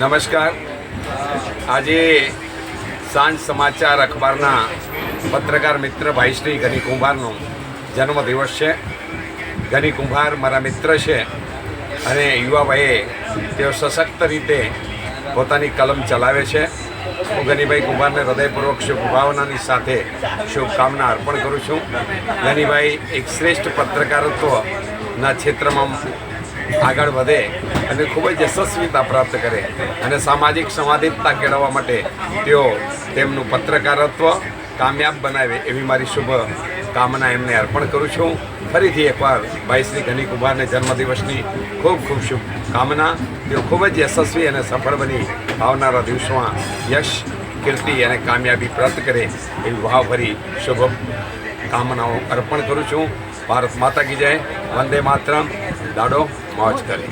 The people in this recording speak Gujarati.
નમસ્કાર. આજે સાંજ સમાચાર અખબારના પત્રકાર મિત્ર ભાઈ શ્રી ગની કુંભારનો જન્મદિવસ છે. ગની કુંભાર મારા મિત્ર છે અને યુવાભાઈએ તેઓ સશક્ત રીતે પોતાની કલમ ચલાવે છે. હું ગનીભાઈ કુંભારને હૃદયપૂર્વક શુભભાવનાની સાથે શુભકામના અર્પણ કરું છું. ગનીભાઈ એક શ્રેષ્ઠ પત્રકારત્વના ક્ષેત્રમાં આગળ વધે અને ખૂબ જ યશસ્વીતા પ્રાપ્ત કરે અને સામાજિક સંવાદિતતા કેળવવા માટે તેઓ તેમનું પત્રકારત્વ કામયાબ બનાવે એવી મારી શુભ કામના એમને અર્પણ કરું છું. ફરીથી એકવાર ભાઈ શ્રી ઘની કુમારને જન્મદિવસની ખૂબ ખૂબ શુભકામના તેઓ ખૂબ જ યશસ્વી અને સફળ બની આવનારા દિવસોમાં યશ, કીર્તિ અને કામયાબી પ્રાપ્ત કરે એવી ભાવભરી શુભ કામનાઓ અર્પણ કરું છું. ભારત માતા કી જય. વંદે માતરમ. દાડો મોજ કરે.